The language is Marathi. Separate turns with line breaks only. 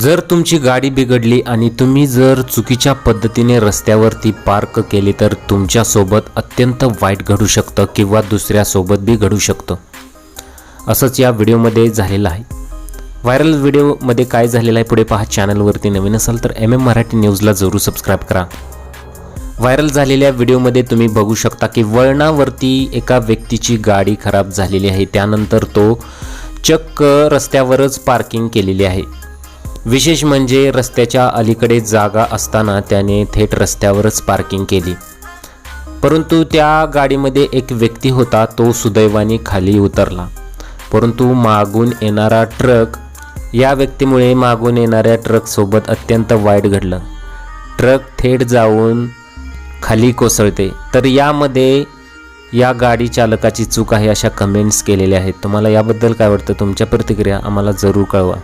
जर तुमची गाडी बिघडली आणि तुम्ही जर चुकीच्या पद्धतीने रस्त्यावरती पार्क केली तर तुमच्यासोबत अत्यंत वाईट घडू शकतं किंवा दुसऱ्यासोबत बी घडू शकतं. असंच या व्हिडिओमध्ये झालेलं आहे. व्हायरल व्हिडिओमध्ये काय झालेलं आहे पुढे पहा. चॅनलवरती नवीन असाल तर एम एम मराठी न्यूजला जरूर सबस्क्राईब करा. व्हायरल झालेल्या व्हिडिओमध्ये तुम्ही बघू शकता की वळणावरती एका व्यक्तीची गाडी खराब झालेली आहे. त्यानंतर तो चक्क रस्त्यावरच पार्किंग केलेली आहे. विशेष म्हणजे रस्त्याच्या अलीकडे जागा असताना त्याने थेट रस्त्यावरच पार्किंग केली. परंतु त्या गाडीमध्ये एक व्यक्ती होता तो सुदैवाने खाली उतरला. परंतु मागून येणारा ट्रक या व्यक्तीमुळे मागून येणाऱ्या ट्रकसोबत अत्यंत वाईट घडलं. ट्रक थेट जाऊन खाली कोसळते. तर यामध्ये या गाडी चालकाची चूक आहे अशा कमेंट्स केलेल्या आहेत. तुम्हाला याबद्दल काय वाटतं? तुमच्या प्रतिक्रिया आम्हाला जरूर कळवा.